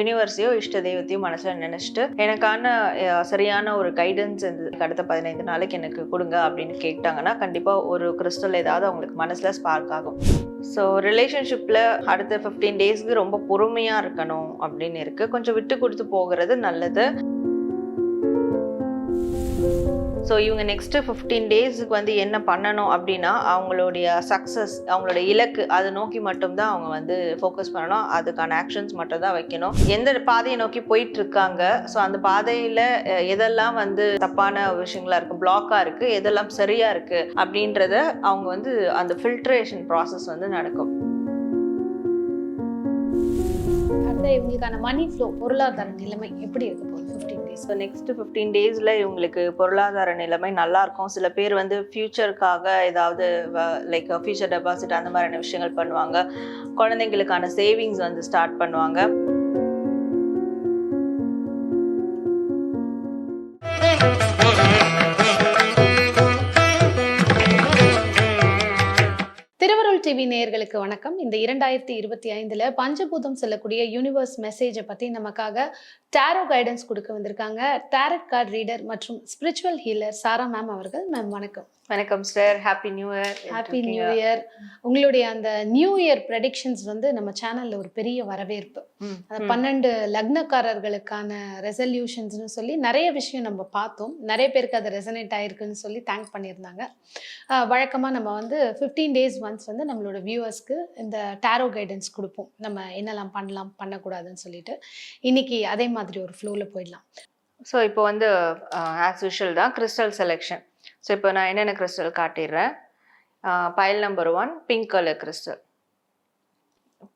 யூனிவர்ஸையோ இஷ்ட தெய்வத்தையும் மனசில் நினச்சிட்டு எனக்கான சரியான ஒரு கைடன்ஸ் இந்த அடுத்த பதினைந்து நாளைக்கு எனக்கு கொடுங்க அப்படின்னு கேட்டாங்கன்னா கண்டிப்பாக ஒரு கிறிஸ்டல் ஏதாவது அவங்களுக்கு மனசில் ஸ்பார்க் ஆகும். ஸோ ரிலேஷன்ஷிப்பில் அடுத்த ஃபிஃப்டீன் டேஸ்க்கு ரொம்ப பொறுமையாக இருக்கணும் அப்படின்னு இருக்குது கொஞ்சம் விட்டு கொடுத்து போகிறது நல்லது. ஸோ இவங்க நெக்ஸ்ட்டு ஃபிஃப்டீன் டேஸுக்கு வந்து என்ன பண்ணணும் அப்படின்னா அவங்களுடைய சக்ஸஸ் அவங்களோட இலக்கு அதை நோக்கி மட்டும்தான் அவங்க வந்து ஃபோக்கஸ் பண்ணணும். அதுக்கான ஆக்ஷன்ஸ் மட்டும் தான் வைக்கணும். எந்த பாதையை நோக்கி போயிட்டு இருக்காங்க ஸோ அந்த பாதையில் எதெல்லாம் வந்து தப்பான விஷயங்களா இருக்குது பிளாக்காக இருக்குது எதெல்லாம் சரியாக இருக்குது அப்படின்றத அவங்க வந்து அந்த ஃபில்ட்ரேஷன் ப்ராசஸ் வந்து நடக்கும். அடுத்த இவங்களுக்கான மணி ஃப்ளோ பொருளாதார நிலைமை எப்படி இருக்க போகுது? Fifteen days so next fifteen டேஸில் இவங்களுக்கு பொருளாதார நிலைமை நல்லா இருக்கும். சில பேர் வந்து ஃப்யூச்சருக்காக ஏதாவது லைக் ஃபியூச்சர் டெபாசிட் அந்த மாதிரியான விஷயங்கள் பண்ணுவாங்க. குழந்தைங்களுக்கான சேவிங்ஸ் வந்து ஸ்டார்ட் பண்ணுவாங்க. டிவி நேயர்களுக்கு வணக்கம். இந்த இரண்டாயிரத்தி இருபத்தி ஐந்துல பஞ்சபூதம் செல்லக்கூடிய யூனிவர்ஸ் மெசேஜை பத்தி நமக்காக டேரோ கைடன்ஸ் கொடுக்க வந்திருக்காங்க. டேரட் கார்டு ரீடர் மற்றும் ஸ்பிரிச்சுவல் ஹீலர் சாரா மேம் அவர்கள். மேம் வணக்கம். வணக்கம் sir happy new year happy new year உங்களுடைய அந்த நியூ இயர் ப்ரெடிக்ஷன்ஸ் வந்து நம்ம சேனல்ல ஒரு பெரிய வரவேற்பு. அந்த பன்னெண்டு லக்னக்காரர்களுக்கான ரெசல்யூஷன்ஸ்னு சொல்லி நிறைய விஷயம் நம்ம பார்த்தோம். நிறைய பேருக்கு அது ரெசனேட் ஆயிருக்குன்னு சொல்லி தேங்க் பண்ணியிருந்தாங்க. ஆஹ் வழக்கமா நம்ம வந்து ஃபிஃப்டீன் டேஸ் ஒன்ஸ் வந்து நம்மளோட வியூவர்ஸ்க்கு இந்த டேரோ கைடன்ஸ் கொடுப்போம். நம்ம என்னெல்லாம் பண்ணலாம் பண்ணக்கூடாதுன்னு சொல்லிட்டு. இன்னைக்கு அதே மாதிரி ஒரு ஃப்ளோவில் போயிடலாம். ஸோ இப்போ வந்து ஆஸ் யூஷுவல் தான் கிறிஸ்டல் செலெக்ஷன் ஸோ இப்போ நான் என்னென்ன crystal காட்டிடுறேன்? Pile number one pink colour crystal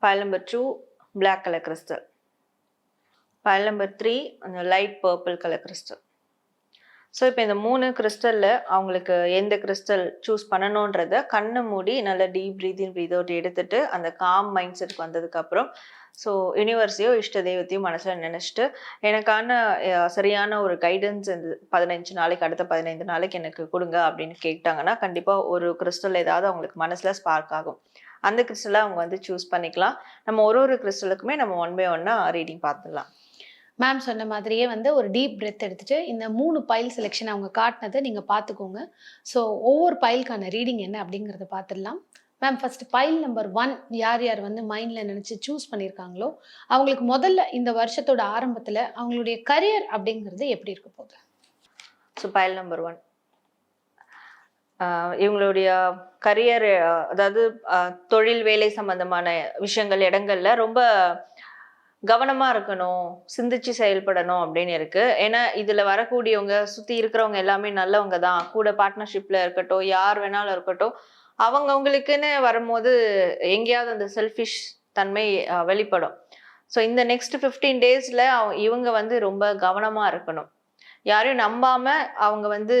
pile number two black colour crystal pile number three அந்த light purple colour crystal so இப்போ இந்த மூணு கிறிஸ்டலில் அவங்களுக்கு எந்த கிறிஸ்டல் சூஸ் பண்ணணுன்றத கண்ணை மூடி நல்லா டீப் ப்ரீதிங் ப்ரீத் அவுட் எடுத்துட்டு அந்த காம் மைண்ட் செட்டுக்கு வந்ததுக்கப்புறம் ஸோ யூனிவர்ஸையோ இஷ்ட தெய்வத்தையும் மனசில் நினச்சிட்டு எனக்கான சரியான ஒரு கைடன்ஸ் இந்த பதினஞ்சு நாளைக்கு அடுத்த பதினைந்து நாளைக்கு எனக்கு கொடுங்க அப்படின்னு கேட்டாங்கன்னா கண்டிப்பாக ஒரு கிறிஸ்டல் ஏதாவது அவங்களுக்கு மனசில் ஸ்பார்க் ஆகும். அந்த கிறிஸ்டலை அவங்க வந்து சூஸ் பண்ணிக்கலாம். நம்ம ஒரு ஒரு கிறிஸ்டலுக்குமே நம்ம ஒன் பை ஒன்னாக ரீடிங் பார்த்துடலாம். மேம் சொன்ன மாதிரியே வந்து ஒரு டீப் பிரெத் எடுத்துட்டு இந்த மூணு பைல் செலெக்ஷன் அவங்க காட்டினதை நீங்க பார்த்துக்கோங்க ஸோ ஒவ்வொரு பைலுக்கான ரீடிங் என்ன அப்படிங்கிறத பார்த்துடலாம் ma'am first pile number one யார் யார் வந்து மைண்ட்ல நினைச்சு சூஸ் பண்ணியிருக்காங்களோ அவங்களுக்கு முதல்ல இந்த வருஷத்தோட ஆரம்பத்துல அவங்களுடைய கரியர் அப்படிங்கிறது எப்படி இருக்க போகுது? ஸோ பைல் நம்பர் ஒன் இவங்களுடைய கரியர் அதாவது தொழில் வேலை சம்பந்தமான விஷயங்கள் இடங்கள்ல ரொம்ப கவனமாக இருக்கணும் சிந்திச்சு செயல்படணும் அப்படின்னு இருக்குது ஏன்னா இதில் வரக்கூடியவங்க சுற்றி இருக்கிறவங்க எல்லாமே நல்லவங்க தான். கூட பார்ட்னர்ஷிப்பில் இருக்கட்டும் யார் வேணாலும் இருக்கட்டும் அவங்கவுங்களுக்குன்னு வரும்போது எங்கேயாவது அந்த செல்ஃபிஷ் தன்மை வெளிப்படும். ஸோ இந்த நெக்ஸ்ட் ஃபிஃப்டீன் டேஸில் இவங்க வந்து ரொம்ப கவனமாக இருக்கணும். யாரையும் நம்பாமல் அவங்க வந்து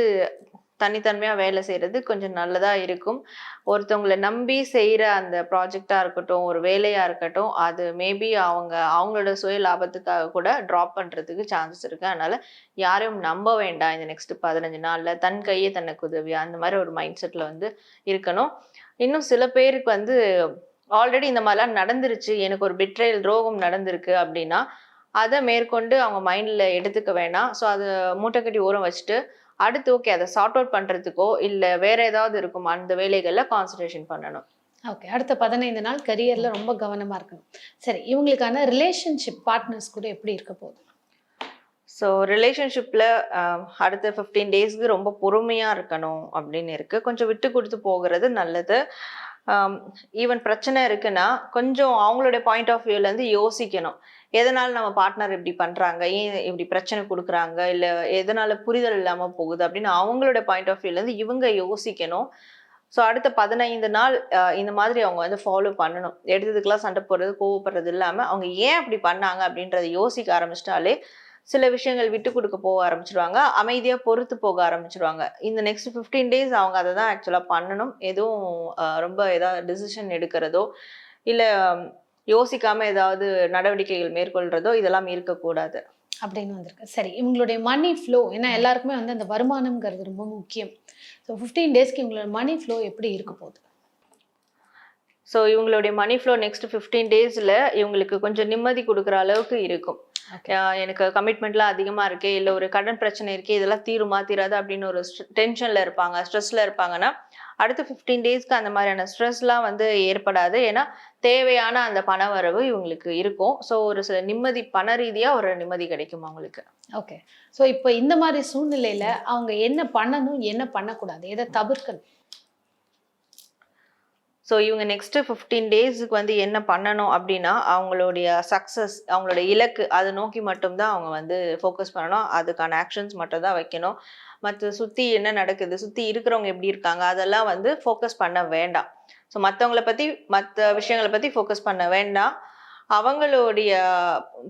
தனித்தன்மையாக வேலை செய்கிறது கொஞ்சம் நல்லதாக இருக்கும். ஒருத்தவங்களை நம்பி செய்கிற அந்த ப்ராஜெக்டாக இருக்கட்டும் ஒரு வேலையாக இருக்கட்டும் அது மேபி அவங்க அவங்களோட சுய லாபத்துக்காக கூட ட்ராப் பண்ணுறதுக்கு சான்சஸ் இருக்குது அதனால் யாரையும் நம்ப வேண்டாம் இந்த நெக்ஸ்ட் பதினஞ்சு நாளில். தன் கையே தனக்கு உதவி அந்த மாதிரி ஒரு மைண்ட் செட்டில் வந்து இருக்கணும். இன்னும் சில பேருக்கு வந்து ஆல்ரெடி இந்த மாதிரிலாம் நடந்துருச்சு. எனக்கு ஒரு பிட்ரையல் துரோகம் நடந்திருக்கு அப்படின்னா அதை மேற்கொண்டு அவங்க மைண்டில் எடுத்துக்க வேணாம். ஸோ அதை மூட்டை கட்டி ஓரம் வச்சுட்டு அடுத்து ஓகே அதை சார்ட் அவுட் பண்ணுறதுக்கோ இல்லை வேற ஏதாவது இருக்கும்? அந்த வேலைகளில் கான்சன்ட்ரேஷன் பண்ணணும். ஓகே அடுத்த பதினைந்து நாள் கரியர்ல ரொம்ப கவனமா இருக்கணும். சரி இவங்களுக்கான ரிலேஷன்ஷிப் பார்ட்னர்ஸ் கூட எப்படி இருக்க போகுது? ஸோ ரிலேஷன்ஷிப்பில் அடுத்த ஃபிஃப்டீன் டேஸ்க்கு ரொம்ப பொறுமையாக இருக்கணும் அப்படின்னு இருக்குது கொஞ்சம் விட்டு கொடுத்து போகிறது நல்லது. ஈவன் பிரச்சனை இருக்குன்னா கொஞ்சம் அவங்களுடைய பாயிண்ட் ஆஃப் வியூலேருந்து யோசிக்கணும். எதனால் நம்ம பார்ட்னர் இப்படி பண்ணுறாங்க ஏன் இப்படி பிரச்சனை கொடுக்குறாங்க? இல்லை எதனால் புரிதல் இல்லாமல் போகுது? அப்படின்னு அவங்களோட பாயிண்ட் ஆஃப் வியூலேருந்து இவங்க யோசிக்கணும். ஸோ அடுத்த பதினைந்து நாள் இந்த மாதிரி அவங்க வந்து ஃபாலோ பண்ணணும். எடுத்ததுக்கெல்லாம் சண்டை போடுறது கோவப்படுறது இல்லாமல் அவங்க ஏன் அப்படி பண்ணாங்க அப்படின்றத யோசிக்க ஆரம்பிச்சிட்டாலே சில விஷயங்கள் விட்டு கொடுக்க போக ஆரம்பிச்சிருவாங்க. அமைதியாக பொறுத்து போக ஆரம்பிச்சிருவாங்க. இந்த நெக்ஸ்ட் ஃபிஃப்டீன் டேஸ் அவங்க அதை தான் ஆக்சுவலாக பண்ணணும். எதுவும் ரொம்ப ஏதாவது டிசிஷன் எடுக்கிறதோ இல்லை யோசிக்காம ஏதாவது நடவடிக்கைகள் மேற்கொள்றதோ இதெல்லாம் இருக்கக்கூடாது. அப்படின்னு வந்திருக்கு. சரி இவங்களுடைய மணி ஃப்ளோ ஏன்னா எல்லாருக்குமே வந்து அந்த வருமானம்ங்கிறது ரொம்ப முக்கியம். ஸோ ஃபிஃப்டீன் டேஸ்க்கு இவங்களோட மணி ஃப்ளோ எப்படி இருக்க போகுது? ஸோ இவங்களுடைய மணி ஃப்ளோ நெக்ஸ்ட் ஃபிஃப்டீன் டேஸில் இவங்களுக்கு கொஞ்சம் நிம்மதி கொடுக்குற அளவுக்கு இருக்கும். எனக்கு கமிட்மெண்ட்லாம் அதிகமாக இருக்கு இல்லை ஒரு கடன் பிரச்சனை இருக்கு இதெல்லாம் தீருமா தீராது அப்படின்னு ஒரு டென்ஷனில் இருப்பாங்க ஸ்ட்ரெஸ்ல இருப்பாங்கன்னா அடுத்த ஃபிஃப்டீன் டேஸ்க்கு அந்த மாதிரியான ஸ்ட்ரெஸ்லாம் வந்து ஏற்படாது. ஏன்னா தேவையான அந்த பண வரவு இவங்களுக்கு இருக்கும். ஸோ ஒரு சில நிம்மதி பண ரீதியாக ஒரு நிம்மதி கிடைக்கும் அவங்களுக்கு ஓகே ஸோ இப்போ இந்த மாதிரி சூழ்நிலையில அவங்க என்ன பண்ணணும் என்ன பண்ணக்கூடாது? எதை தவிர்க்கணும்? ஸோ இவங்க நெக்ஸ்ட்டு ஃபிஃப்டீன் டேஸுக்கு வந்து என்ன பண்ணணும் அப்படின்னா அவங்களுடைய சக்ஸஸ் அவங்களுடைய இலக்கு அதை நோக்கி மட்டும்தான் அவங்க வந்து ஃபோக்கஸ் பண்ணணும். அதுக்கான ஆக்ஷன்ஸ் மட்டும் தான் வைக்கணும். மற்ற சுற்றி என்ன நடக்குது சுற்றி இருக்கிறவங்க எப்படி இருக்காங்க அதெல்லாம் வந்து ஃபோக்கஸ் பண்ண வேண்டாம். ஸோ மற்றவங்கள பற்றி மற்ற விஷயங்களை பற்றி ஃபோக்கஸ் பண்ண வேண்டாம். அவங்களுடைய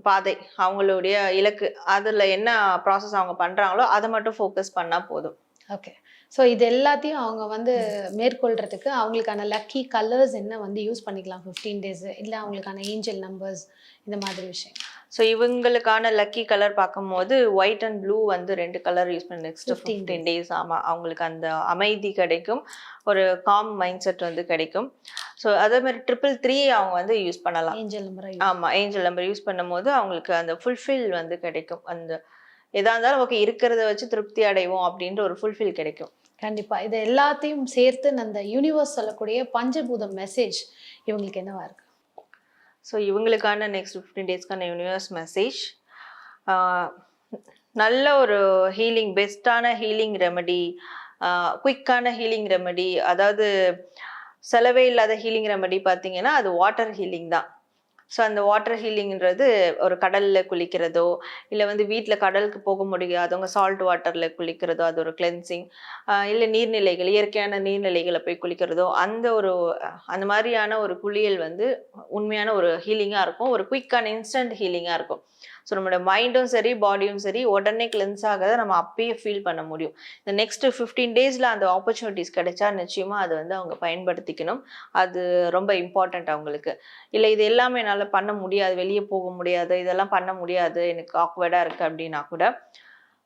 பாதை அவங்களுடைய இலக்கு அதில் என்ன ப்ராசஸ் அவங்க பண்ணுறாங்களோ அதை மட்டும் ஃபோக்கஸ் பண்ணால் போதும். ஓகே ஸோ இது எல்லாத்தையும் அவங்க வந்து மேற்கொள்றதுக்கு அவங்களுக்கான லக்கி கலர்ஸ் என்ன வந்து யூஸ் பண்ணிக்கலாம் ஃபிஃப்டீன் டேஸ் இல்லை அவங்களுக்கான ஏஞ்சல் நம்பர்ஸ் இந்த மாதிரி விஷயம். ஸோ இவங்களுக்கான லக்கி கலர் பார்க்கும்போது ஒயிட் அண்ட் ப்ளூ வந்து ரெண்டு கலர் யூஸ் பண்ணி. நெக்ஸ்ட் 15 ஃபிஃப்டீன் டேஸ் ஆமாம் அவங்களுக்கு அந்த அமைதி கிடைக்கும். ஒரு காம் மைண்ட் செட் வந்து கிடைக்கும். ஸோ அதே மாதிரி ட்ரிபிள் த்ரீ அவங்க வந்து யூஸ் பண்ணலாம். ஏஞ்சல் நம்பரை ஆமாம் ஏஞ்சல் நம்பர் யூஸ் பண்ணும்போது அவங்களுக்கு அந்த ஃபுல்ஃபில் வந்து கிடைக்கும். அந்த எதா இருந்தாலும் ஓகே இருக்கிறத வச்சு திருப்தி அடைவோம் அப்படின்ற ஒரு ஃபுல்ஃபில் கிடைக்கும். கண்டிப்பா. இது எல்லாத்தையும் சேர்த்து அந்த யூனிவர்ஸ் சொல்லக்கூடிய பஞ்சபூத மெசேஜ் இவங்களுக்கு என்னவா இருக்கு? ஸோ இவங்களுக்கான நெக்ஸ்ட் ஃபிஃப்டீன் டேஸ்க்கான யூனிவர்ஸ் மெசேஜ் நல்ல ஒரு ஹீலிங் பெஸ்ட்டான ஹீலிங் ரெமடி குயிக்கான ஹீலிங் ரெமடி அதாவது செலவே இல்லாத ஹீலிங் ரெமடி பார்த்தீங்கன்னா அது வாட்டர் ஹீலிங் தான். ஸோ அந்த வாட்டர் ஹீலிங்ன்றது ஒரு கடலில் குளிக்கிறதோ இல்லை வந்து வீட்டில் கடலுக்கு போக முடியாதவங்க சால்ட் வாட்டரில் குளிக்கிறதோ அது ஒரு கிளென்சிங் இல்லை நீர்நிலைகள் இயற்கையான நீர்நிலைகளை போய் குளிக்கிறதோ அந்த ஒரு அந்த மாதிரியான ஒரு குளியல் வந்து உண்மையான ஒரு ஹீலிங்காக இருக்கும். ஒரு குயிக்கான இன்ஸ்டன்ட் ஹீலிங்காக இருக்கும். ஸோ நம்மளோட மைண்டும் சரி பாடியும் சரி உடனே கிளென்ஸ் ஆகாத நம்ம அப்பயே ஃபீல் பண்ண முடியும். இந்த நெக்ஸ்ட் ஃபிஃப்டீன் டேஸில் அந்த ஆப்பர்ச்சுனிட்டிஸ் கிடைச்சா நிச்சயமாக அது வந்து அவங்க பயன்படுத்திக்கணும். அது ரொம்ப இம்பார்ட்டண்ட் அவங்களுக்கு. இல்லை இது எல்லாமே என்னால் பண்ண முடியாது வெளியே போக முடியாது இதெல்லாம் பண்ண முடியாது எனக்கு ஆக்வர்டாக இருக்குது அப்படின்னா கூட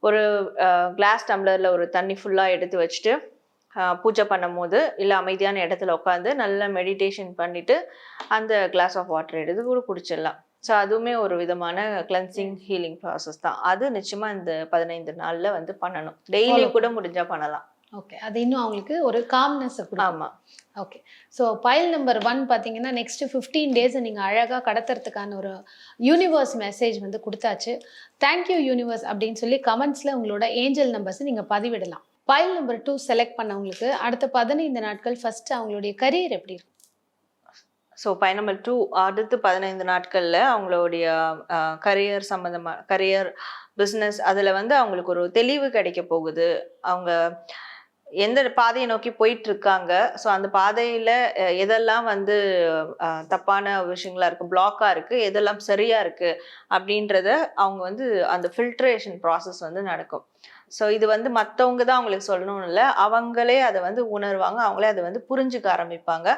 ஒரு கிளாஸ் டம்ளரில் ஒரு தண்ணி ஃபுல்லாக எடுத்து வச்சுட்டு பூஜை பூஜை பண்ணும்போது இல்லை அமைதியான இடத்துல உட்காந்து நல்லா மெடிடேஷன் பண்ணிவிட்டு அந்த கிளாஸ் ஆஃப் வாட்டர் எடுத்து கூட குடிச்சிடலாம். ஸோ அதுவுமே ஒரு விதமான கிளென்சிங் ஹீலிங் ப்ராசஸ் தான். அது நிச்சயமா இந்த பதினைந்து நாள்ல வந்து பண்ணணும். டெய்லி கூட முடிஞ்சா பண்ணலாம். ஓகே அது இன்னும் அவங்களுக்கு ஒரு காம்னஸை கொடுக்கும். ஆமா. Okay so pile number one பார்த்தீங்கன்னா நெக்ஸ்ட் ஃபிஃப்டீன் டேஸ் நீங்கள் அழகாக கடத்துறதுக்கான ஒரு யூனிவர்ஸ் மெசேஜ் வந்து கொடுத்தாச்சு. தேங்க்யூ யூனிவர்ஸ் அப்படின்னு சொல்லி கமெண்ட்ஸில் உங்களோட ஏஞ்சல் நம்பர்ஸ் நீங்கள் பதிவிடலாம். பைல் நம்பர் டூ செலக்ட் பண்ணவங்களுக்கு அடுத்த பதினைந்து நாட்கள் ஃபர்ஸ்ட் அவங்களுடைய கரியர் எப்படி இருக்கும்? ஸோ பைனம்பர் டூ அடுத்து பதினைந்து நாட்களில் அவங்களுடைய கரியர் சம்மந்தமாக கரியர் பிஸ்னஸ் அதில் வந்து அவங்களுக்கு ஒரு தெளிவு கிடைக்க போகுது. அவங்க எந்த பாதையை நோக்கி போயிட்டு இருக்காங்க ஸோ அந்த பாதையில் எதெல்லாம் வந்து தப்பான விஷயங்களா இருக்குது பிளாக்காக இருக்குது எதெல்லாம் சரியாக இருக்குது அப்படின்றத அவங்க வந்து அந்த ஃபில்ட்ரேஷன் ப்ராசஸ் வந்து நடக்கும். ஸோ இது வந்து மற்றவங்க தான் அவங்களுக்கு சொல்லணும்னு இல்லை. அவங்களே அதை வந்து உணர்வாங்க. அவங்களே அதை வந்து புரிஞ்சுக்க ஆரம்பிப்பாங்க.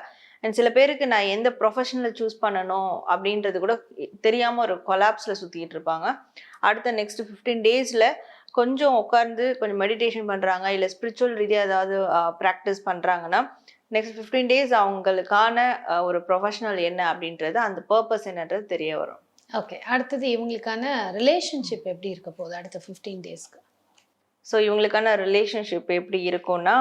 அண்ட் சில பேருக்கு நான் எந்த ப்ரொஃபஷனில் சூஸ் பண்ணணும் அப்படின்றது கூட தெரியாமல் ஒரு கொலாப்ஸில் சுற்றிட்டு இருப்பாங்க. அடுத்த நெக்ஸ்ட் ஃபிஃப்டீன் டேஸில் கொஞ்சம் உட்கார்ந்து கொஞ்சம் மெடிடேஷன் பண்ணுறாங்க இல்லை ஸ்பிரிச்சுவல் ரீதியாக ஏதாவது ப்ராக்டிஸ் பண்ணுறாங்கன்னா நெக்ஸ்ட் ஃபிஃப்டீன் டேஸ் அவங்களுக்கான ஒரு ப்ரொஃபஷனல் என்ன அப்படின்றது அந்த பர்பஸ் என்னன்றது தெரிய வரும். ஓகே அடுத்தது இவங்களுக்கான ரிலேஷன்ஷிப் எப்படி இருக்க போகுது அடுத்த ஃபிஃப்டீன் டேஸ்க்கு ஸோ இவங்களுக்கான ரிலேஷன்ஷிப் எப்படி இருக்கும்னா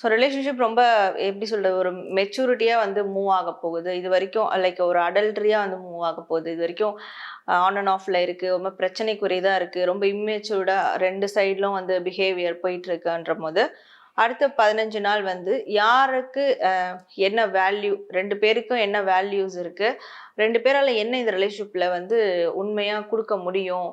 ஸோ ரிலேஷன்ஷிப் ரொம்ப எப்படி சொல்றது ஒரு மெச்சூரிட்டியாக வந்து மூவ் ஆக போகுது. இது வரைக்கும் லைக் ஒரு அடல்ட்ரியாக வந்து மூவ் ஆக போகுது. இது வரைக்கும் ஆன் அண்ட் ஆஃப்ல இருக்கு. ரொம்ப பிரச்சனைக்குரியதாக இருக்கு. ரொம்ப இம்மெச்சூர்டாக ரெண்டு சைட்லும் வந்து பிஹேவியர் போயிட்டு இருக்குன்ற போது அடுத்த பதினஞ்சு நாள் வந்து யாருக்கு uh, என்ன வேல்யூ ரெண்டு பேருக்கும் என்ன வேல்யூஸ் இருக்கு? ரெண்டு பேரால் என்ன இந்த ரிலேஷன்ஷிப்பில் வந்து உண்மையாக கொடுக்க முடியும்?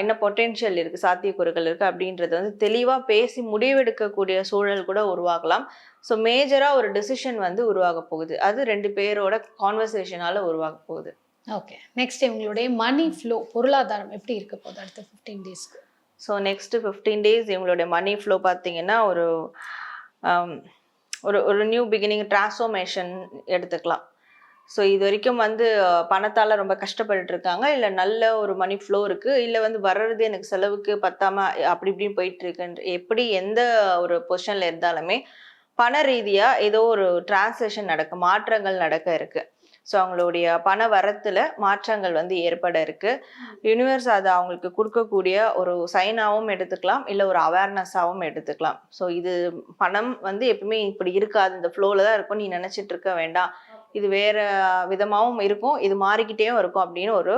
என்ன பொட்டென்ஷியல் இருக்கு சாத்தியக்கூறுகள் இருக்கு அப்படின்றது வந்து தெளிவா பேசி முடிவெடுக்கக்கூடிய சூழல் கூட உருவாகலாம். ஸோ மேஜரா ஒரு டெசிஷன் வந்து உருவாக போகுது. அது ரெண்டு பேரோட கான்வர்சேஷனால உருவாக போகுது. ஓகே நெக்ஸ்ட் இவங்களுடைய மணி ஃப்ளோ பொருளாதாரம் எப்படி இருக்க போகுது அடுத்த ஃபிஃப்டீன் டேஸ்க்கு ஸோ நெக்ஸ்ட் ஃபிஃப்டீன் டேஸ் இவங்களுடைய மணி ஃப்ளோ பார்த்தீங்கன்னா ஒரு ஒரு ஒரு நியூ பிகினிங் டிரான்ஸ்ஃபர்மேஷன் எடுத்துக்கலாம். ஸோ இது வரைக்கும் வந்து பணத்தால் ரொம்ப கஷ்டப்பட்டுட்டு இருக்காங்க இல்லை நல்ல ஒரு மணி ஃப்ளோ இருக்குது இல்லை வந்து வர்றது எனக்கு செலவுக்கு பத்தாம அப்படி இப்படின்னு போயிட்டு இருக்குன்ற எப்படி எந்த ஒரு பொசிஷனில் இருந்தாலுமே பண ரீதியாக ஏதோ ஒரு டிரான்சேக்ஷன் நடக்க மாற்றங்கள் நடக்க இருக்கு. ஸோ அவங்களுடைய பண வரத்தில் மாற்றங்கள் வந்து ஏற்பட இருக்குது யூனிவர்ஸ் அதை அவங்களுக்கு கொடுக்கக்கூடிய ஒரு சைனாகவும் எடுத்துக்கலாம். இல்லை ஒரு அவேர்னஸாகவும் எடுத்துக்கலாம். ஸோ இது பணம் வந்து எப்பவுமே இப்படி இருக்காது. இந்த ஃப்ளோவில் தான் இருக்கும். நீ நினச்சிட்டு இருக்க வேண்டாம். இது வேற விதமாகவும் இருக்கும். இது மாறிக்கிட்டேயும் இருக்கும் அப்படின்னு ஒரு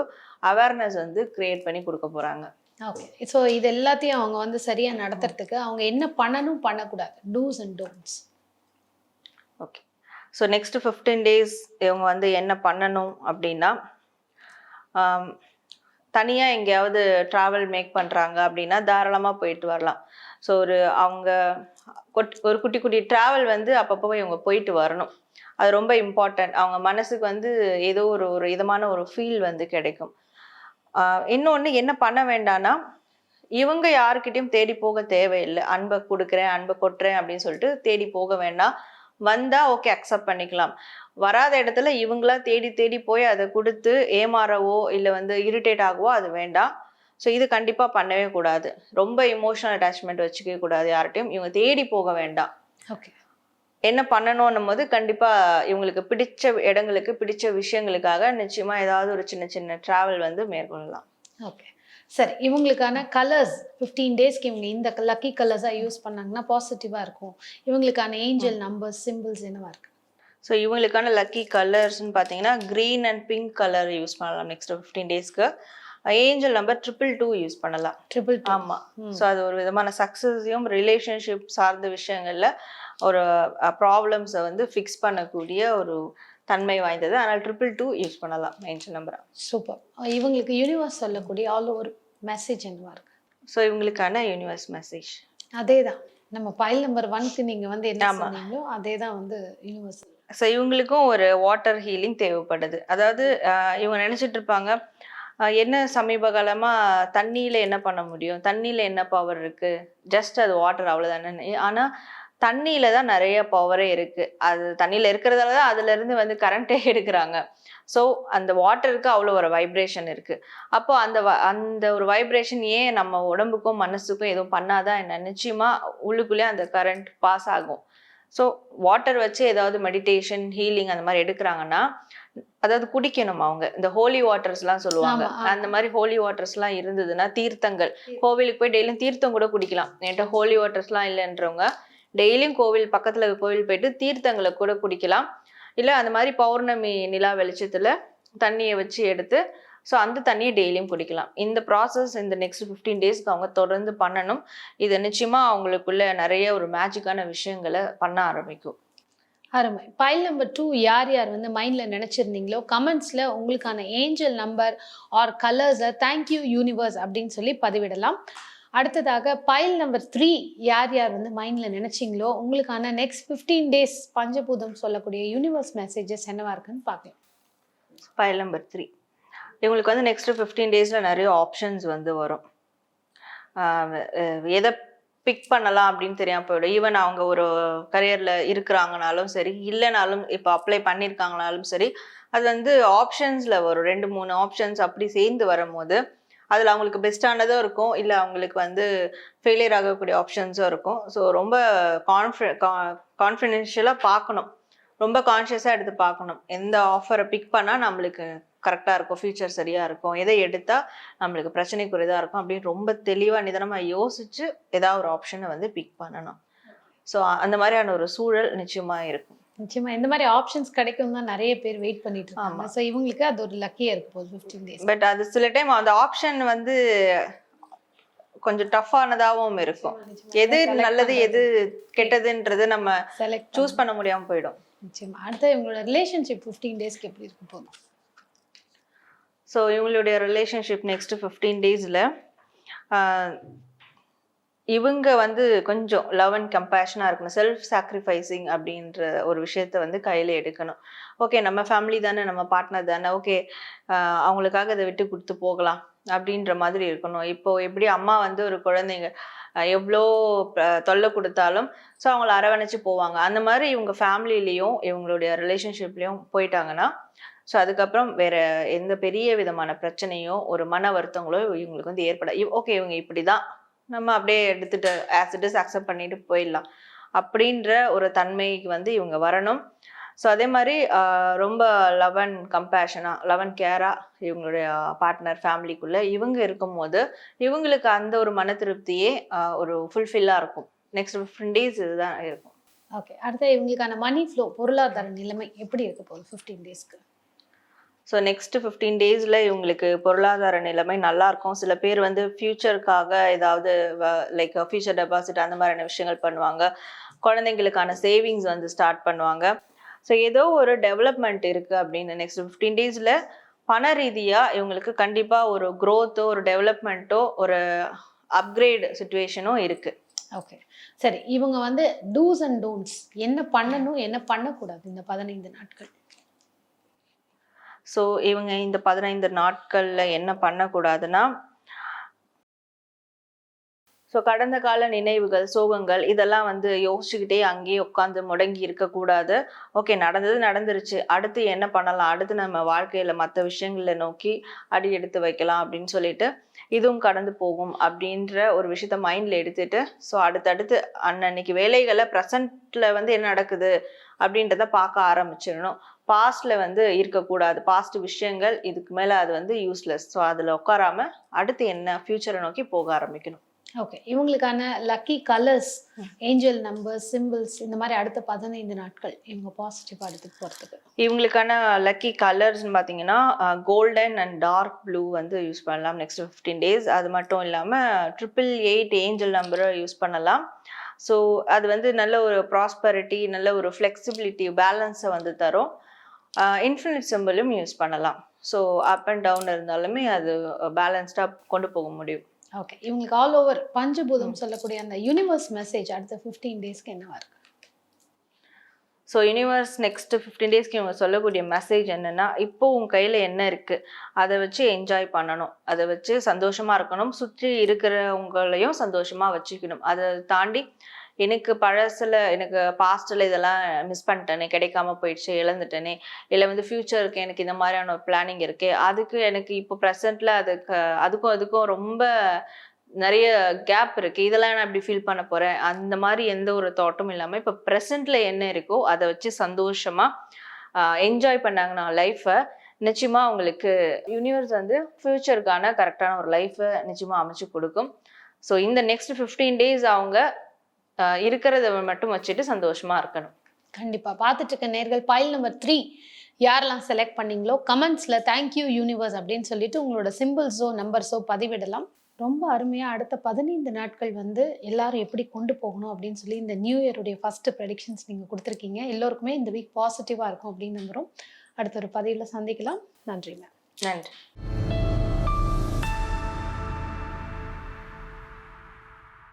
அவேர்னஸ் வந்து கிரியேட் பண்ணி கொடுக்க போறாங்க. ஓகே ஸோ இது எல்லாத்தையும் அவங்க வந்து சரியா நடத்துறதுக்கு அவங்க என்ன பண்ணணும் பண்ணக்கூடாது. Do's and don'ts okay so next fifteen days இவங்க வந்து என்ன பண்ணணும் அப்படின்னா தனியாக எங்கேயாவது ட்ராவல் மேக் பண்ணுறாங்க அப்படின்னா தாராளமாக போயிட்டு வரலாம். ஸோ ஒரு அவங்க ஒரு குட்டி குட்டி ட்ராவல் வந்து அப்பப்போ இவங்க போயிட்டு வரணும். அது ரொம்ப இம்பார்ட்டன்ட் அவங்க மனசுக்கு வந்து ஏதோ ஒரு ஒரு இதமான ஒரு ஃபீல் வந்து கிடைக்கும். இன்னொன்று என்ன பண்ண வேண்டாம்னா இவங்க யாருக்கிட்டையும் தேடி போக தேவையில்லை. அன்பை கொடுக்குறேன் அன்பை கொட்டுறேன் அப்படின்னு சொல்லிட்டு தேடி போக வேண்டாம். வந்தால் ஓகே அக்செப்ட் பண்ணிக்கலாம். வராத இடத்துல இவங்களா தேடி தேடி போய் அதை கொடுத்து ஏமாறவோ இல்லை வந்து இரிட்டேட் ஆகவோ அது வேண்டாம். ஸோ இது கண்டிப்பா பண்ணவே கூடாது. ரொம்ப இமோஷனல் அட்டாச்மெண்ட் வச்சுக்க கூடாது யார்கிட்டயும். இவங்க தேடி போக வேண்டாம். ஓகே என்ன பண்ணணும்னும் போது கண்டிப்பா இவங்களுக்கு பிடிச்ச இடங்களுக்கு பிடிச்ச விஷயங்களுக்காக நிச்சயமா ஏதாவது ஒரு சின்ன சின்ன டிராவல் வந்து மேற்கொள்ளலாம். ஓகே சரி இவங்களுக்கான கலர்ஸ் ஃபிஃப்டீன் டேஸ்க்கு இவங்க இந்த லக்கி கலர்ஸாக யூஸ் பண்ணாங்கன்னா பாசிட்டிவாக இருக்கும். இவங்களுக்கான ஏஞ்சல் நம்பர்ஸ் சிம்பிள்ஸ் என்னவா இருக்கு? ஸோ இவங்களுக்கான லக்கி கலர்ஸ்னு பார்த்தீங்கன்னா green and pink colour use பண்ணலாம் நெக்ஸ்ட் ஃபிஃப்டீன் டேஸ்க்கு angel number triple two use பண்ணலாம். ட்ரிபிள் ஆமா. ஸோ அது ஒரு விதமான சக்ஸஸையும் ரிலேஷன்ஷிப் சார்ந்த விஷயங்கள்ல ஒரு ப்ராப்ளம்ஸை வந்து ஃபிக்ஸ் பண்ணக்கூடிய ஒரு தன்மை வாய்ந்தது. அதனால் ட்ரிபிள் டூ யூஸ் பண்ணலாம் ஏஞ்சல் நம்பரை சூப்பர் இவங்களுக்கு யூனிவர்ஸ் சொல்லக்கூடிய ஆல் ஒரு மெசேஜ் என்னவா இருக்கு? ஸோ இவங்களுக்கான யூனிவர்ஸ் மெசேஜ் அதே தான் நம்ம ஃபைல் நம்பர் ஒன்க்கு நீங்க வந்து என்ன. சொன்னீங்களோ அதே தான் வந்து யூனிவர்ஸ் ஸோ இவங்களுக்கும் ஒரு வாட்டர் ஹீலிங் தேவைப்படுது. அதாவது இவங்க நினைச்சிட்டு இருப்பாங்க என்ன சமீப காலமாக தண்ணியில் என்ன பண்ண முடியும்? தண்ணியில் என்ன பவர் இருக்குது ஜஸ்ட் அது வாட்டர் அவ்வளோதானே ஆனால் தண்ணியில் தான் நிறைய பவரே இருக்குது அது தண்ணியில் இருக்கிறதால தான் அதுலேருந்து வந்து கரண்ட்டே எடுக்கிறாங்க. ஸோ அந்த வாட்டருக்கு அவ்வளோ ஒரு வைப்ரேஷன் இருக்குது அப்போ அந்த வ- அந்த ஒரு வைப்ரேஷன் ஏன் நம்ம உடம்புக்கும் மனசுக்கும் எதுவும் பண்ணாதான் என்ன? நிச்சயமாக உள்ளுக்குள்ளே அந்த கரண்ட் பாஸ் ஆகும். ஸோ வாட்டர் வச்சு ஏதாவது மெடிடேஷன் ஹீலிங் அந்த மாதிரி எடுக்கிறாங்கன்னா அதாவது குடிக்கணும் அவங்க. இந்த ஹோலி வாட்டர்ஸ்லாம் சொல்லுவாங்க. அந்த மாதிரி ஹோலி வாட்டர்ஸ்லாம் இருந்ததுன்னா தீர்த்தங்கள். கோவிலுக்கு போய் டெய்லியும் தீர்த்தம் கூட குடிக்கலாம். என்கிட்ட ஹோலி வாட்டர்ஸ்லாம் இல்லைன்றவங்க டெய்லியும் கோவில் பக்கத்துல கோவில் போயிட்டு தீர்த்தங்களை கூட குடிக்கலாம். இல்லை அந்த மாதிரி பௌர்ணமி நிலா வெளிச்சத்துல தண்ணியை வச்சு எடுத்து ஸோ அந்த தண்ணியை டெய்லியும் குடிக்கலாம். இந்த ப்ராசஸ் இந்த நெக்ஸ்ட் ஃபிஃப்டீன் டேஸ்க்கு அவங்க தொடர்ந்து பண்ணணும். இது நிச்சயமா அவங்களுக்குள்ள நிறைய ஒரு மேஜிக்கான விஷயங்களை பண்ண ஆரம்பிக்கும். அருமை. ஃபைல் நம்பர் டூ யார் யார் வந்து மைண்டில் நினச்சிருந்தீங்களோ கமெண்ட்ஸில் உங்களுக்கான ஏஞ்சல் நம்பர் ஆர் கலர்ஸை தேங்க்யூ யூனிவர்ஸ் அப்படின்னு சொல்லி பதிவிடலாம். அடுத்ததாக பைல் நம்பர் த்ரீ யார் யார் வந்து மைண்டில் நினச்சிங்களோ உங்களுக்கான நெக்ஸ்ட் ஃபிஃப்டீன் டேஸ் பஞ்சபூதம் சொல்லக்கூடிய யூனிவர்ஸ் மெசேஜஸ் என்னவா இருக்குன்னு பார்க்கலாம். ஃபைல் நம்பர் த்ரீ இவங்களுக்கு வந்து நெக்ஸ்ட் ஃபிஃப்டீன் டேஸில் நிறைய ஆப்ஷன்ஸ் வந்து வரும். எதை பிக் பண்ணலாம் அப்படின்னு தெரியாம போயிடும். ஈவன் அவங்க ஒரு கரியரில் இருக்கிறாங்கனாலும் சரி இல்லைனாலும் இப்போ அப்ளை பண்ணியிருக்காங்கனாலும் சரி அது வந்து ஆப்ஷன்ஸில் வரும். ரெண்டு மூணு ஆப்ஷன்ஸ் அப்படி சேர்ந்து வரும்போது அதில் அவங்களுக்கு பெஸ்ட்டானதும் இருக்கும். இல்லை அவங்களுக்கு வந்து ஃபெயிலியர் ஆகக்கூடிய ஆப்ஷன்ஸும் இருக்கும். ஸோ ரொம்ப கான்ஃபி கான்ஃபிடென்ஷியலாக பார்க்கணும். ரொம்ப கான்ஷியஸாக எடுத்து பார்க்கணும். எந்த ஆஃபரை பிக் பண்ணால் நம்மளுக்கு கரெக்டாக இருக்கும் ஃபியூச்சர் சரியாக இருக்கும் எதை எடுத்தால் நம்மளுக்கு பிரச்சனைக்குரியதாக இருக்கும் அப்படின்னு ரொம்ப தெளிவாக நிதானமாக யோசிச்சு ஏதாவது ஒரு ஆப்ஷனை வந்து பிக் பண்ணணும். ஸோ அந்த மாதிரியான ஒரு சூழல் நிச்சயமாக இருக்கும். நிச்சயமா இந்த மாதிரி ஆப்ஷன்ஸ் கிடைக்கும் தான் நிறைய பேர் வெயிட் பண்ணிட்டு இருக்காங்க. ஸோ இவங்களுக்கு அது ஒரு லக்கியாக இருக்க போகுது ஃபிஃப்டீன் டேஸ் பட் அது சில டைம் அந்த ஆப்ஷன் வந்து கொஞ்சம் டஃப்பானதாகவும் இருக்கும். எது நல்லது எது கெட்டதுன்றது நம்ம செலக்ட் சூஸ் பண்ண முடியாமல் போயிடும். நிச்சயமா. அடுத்து இவங்களோட ரிலேஷன்ஷிப் ஃபிஃப்டீன் டேஸ்க்கு எப்படி இருக்க போகுது ஸோ இவங்களுடைய ரிலேஷன்ஷிப் நெக்ஸ்ட் ஃபிஃப்டீன் டேஸில் இவங்க வந்து கொஞ்சம் லவ் அண்ட் கம்பேஷனாக இருக்கணும். செல்ஃப் சாக்ரிஃபைசிங் அப்படின்ற ஒரு விஷயத்த வந்து கையில் எடுக்கணும். ஓகே நம்ம ஃபேமிலி தானே நம்ம பார்ட்னர் தானே. ஓகே அவங்களுக்காக அதை விட்டு கொடுத்து போகலாம் அப்படின்ற மாதிரி இருக்கணும். இப்போ எப்படி அம்மா வந்து ஒரு குழந்தைங்க எவ்வளோ தொல்லை கொடுத்தாலும் ஸோ அவங்கள அரவணைச்சு போவாங்க. அந்த மாதிரி இவங்க ஃபேமிலிலையும் இவங்களுடைய ரிலேஷன்ஷிப்லேயும் போயிட்டாங்கன்னா ஸோ அதுக்கப்புறம் வேற எந்த பெரிய விதமான பிரச்சனையோ ஒரு மன வருத்தங்களோ இவங்களுக்கு வந்து ஏற்பட ஓகே இவங்க இப்படி தான் நம்ம அப்படியே எடுத்துட்டு ஆஸ் இட் இஸ் அக்செப்ட் பண்ணிட்டு போயிடலாம். அப்படின்ற ஒரு தன்மைக்கு வந்து இவங்க வரணும். ஸோ அதே மாதிரி ரொம்ப லவ் அண்ட் கம்பேஷனாக லவ் அண்ட் கேராக இவங்களுடைய பார்ட்னர் ஃபேமிலிக்குள்ளே இவங்க இருக்கும்போது இவங்களுக்கு அந்த ஒரு மன திருப்தியே ஒரு ஃபுல்ஃபில்லாக இருக்கும். நெக்ஸ்ட் ஃபிஃப்டின் டேஸ் இதுதான் இருக்கும். ஓகே அடுத்து இவங்களுக்கான மணி ஃப்ளோ பொருளாதார நிலைமை எப்படி இருக்க போகுது ஃபிஃப்டீன் டேஸ்க்கு ஸோ நெக்ஸ்ட் ஃபிஃப்டீன் டேஸில் இவங்களுக்கு பொருளாதார நிலைமை நல்லாயிருக்கும் சில பேர் வந்து ஃப்யூச்சருக்காக ஏதாவது லைக் ஃபியூச்சர் டெபாசிட் அந்த மாதிரியான விஷயங்கள் பண்ணுவாங்க. குழந்தைங்களுக்கான சேவிங்ஸ் வந்து ஸ்டார்ட் பண்ணுவாங்க. ஸோ ஏதோ ஒரு டெவலப்மெண்ட் இருக்குது அப்படின்னு நெக்ஸ்ட் ஃபிஃப்டீன் டேஸில் பண ரீதியாக இவங்களுக்கு கண்டிப்பாக ஒரு க்ரோத்தோ ஒரு டெவலப்மெண்ட்டோ ஒரு அப்கிரேட் சுச்சுவேஷனும் இருக்குது ஓகே சரி இவங்க வந்து டூஸ் அண்ட் டோன்ட்ஸ் என்ன பண்ணணும் என்ன பண்ணக்கூடாது இந்த பதினைந்து நாட்கள்? ஸோ இவங்க இந்த பதினைந்து நாட்களில் என்ன பண்ணக்கூடாதுன்னா ஸோ கடந்த கால நினைவுகள் சோகங்கள் இதெல்லாம் வந்து யோசிச்சுக்கிட்டே அங்கேயே உட்காந்து முடங்கி இருக்கக்கூடாது. ஓகே நடந்தது நடந்துருச்சு. அடுத்து என்ன பண்ணலாம்? அடுத்து நம்ம வாழ்க்கையில் மற்ற விஷயங்களை நோக்கி அடி எடுத்து வைக்கலாம் அப்படின்னு சொல்லிட்டு இதுவும் கடந்து போகும் அப்படின்ற ஒரு விஷயத்த மைண்டில் எடுத்துட்டு ஸோ அடுத்தடுத்து அன்னன்னைக்கு வேலைகளை ப்ரெசண்ட்டில் வந்து என்ன நடக்குது அப்படின்றத பார்க்க ஆரம்பிச்சிடணும். பாஸ்ட்ல வந்து இருக்கக்கூடாது. பாஸ்ட் விஷயங்கள் இதுக்கு மேல அது வந்து யூஸ்லெஸ் ஸோ அதுல உட்காராம அடுத்து என்ன ஃபியூச்சரை நோக்கி போக ஆரம்பிக்கணும். ஓகே இவங்களுக்கான lucky colours angel numbers symbols இந்த மாதிரி அடுத்த பதினைந்து நாட்கள் இவங்க பாசிட்டிவாக எடுத்துட்டு போகிறதுக்கு இவங்களுக்கான லக்கி கலர்ஸ்னு பார்த்தீங்கன்னா கோல்டன் அண்ட் டார்க் ப்ளூ வந்து யூஸ் பண்ணலாம். நெக்ஸ்ட் ஃபிஃப்டீன் டேஸ் அது மட்டும் இல்லாமல் ட்ரிபிள் எயிட் ஏஞ்சல் நம்பரை யூஸ் பண்ணலாம். ஸோ அது வந்து நல்ல ஒரு ப்ராஸ்பரிட்டி நல்ல ஒரு ஃப்ளெக்சிபிலிட்டி பேலன்ஸை வந்து தரும். இன்ஃபினிட் சிம்பிளும் யூஸ் பண்ணலாம். ஸோ அப் அண்ட் டவுன் இருந்தாலுமே அது பேலன்ஸ்டாக கொண்டு போக முடியும். ஓகே இவங்களுக்கு ஆல் ஓவர் பஞ்சபூதம் சொல்லக்கூடிய அந்த யூனிவர்ஸ் மெசேஜ் அடுத்த ஃபிஃப்டீன் டேஸ்க்கு என்னவா இருக்கு? ஸோ யூனிவர்ஸ் நெக்ஸ்ட் ஃபிஃப்டீன் டேஸ்க்கு இவங்க சொல்லக்கூடிய மெசேஜ் என்னன்னா இப்போ உன் கையில் என்ன இருக்கு? அதை வச்சு என்ஜாய் பண்ணணும். அதை வச்சு சந்தோஷமா இருக்கணும். சுற்றி இருக்கிறவங்களையும் சந்தோஷமா வச்சுக்கணும். அதை தாண்டி எனக்கு பழசில் எனக்கு பாஸ்டில் இதெல்லாம் மிஸ் பண்ணிட்டேனே கிடைக்காம போயிடுச்சு இழந்துட்டேனே. இல்லை வந்து ஃப்யூச்சருக்கு எனக்கு இந்த மாதிரியான ஒரு பிளானிங் இருக்கு. அதுக்கு எனக்கு இப்போ ப்ரெசென்ட்ல அதுக்கு அதுக்கும் அதுக்கும் ரொம்ப நிறைய கேப் இருக்கு. இதெல்லாம் நான் இப்படி ஃபீல் பண்ண போறேன். அந்த மாதிரி எந்த ஒரு தாட்டும் இல்லாமல் இப்போ ப்ரெசண்ட்டில் என்ன இருக்கோ அதை வச்சு சந்தோஷமா என்ஜாய் பண்ணாங்கன்னா லைஃப்பை நிச்சயமா அவங்களுக்கு யூனிவர்ஸ் வந்து ஃபியூச்சருக்கான கரெக்டான ஒரு லைஃப்பை நிச்சயமா அமைச்சு கொடுக்கும். ஸோ இந்த நெக்ஸ்ட் ஃபிஃப்டீன் டேஸ் அவங்க இருக்கிறத மட்டும் வச்சுட்டு சந்தோஷமா இருக்கணும். கண்டிப்பா. பார்த்துட்டு இருக்க நேர்கள் பைல் நம்பர் த்ரீ யாரெல்லாம் செலக்ட் பண்ணீங்களோ கமெண்ட்ஸ்ல தேங்க்யூ யூனிவர்ஸ் அப்படின்னு சொல்லிட்டு உங்களோட சிம்பிள்ஸோ நம்பர்ஸோ பதிவிடலாம். ரொம்ப அருமையா அடுத்த பதினைந்து நாட்கள் வந்து எல்லாரும் எப்படி கொண்டு போகணும் அப்படின்னு சொல்லி இந்த நியூ இயருடைய ஃபர்ஸ்ட் ப்ரெடிக்ஷன்ஸ் நீங்க கொடுத்துருக்கீங்க. எல்லோருக்குமே இந்த வீக் பாசிட்டிவா இருக்கும் அப்படின்னு நம்புறோம். அடுத்த ஒரு பதிவில் சந்திக்கலாம். நன்றி மேம் நன்றி.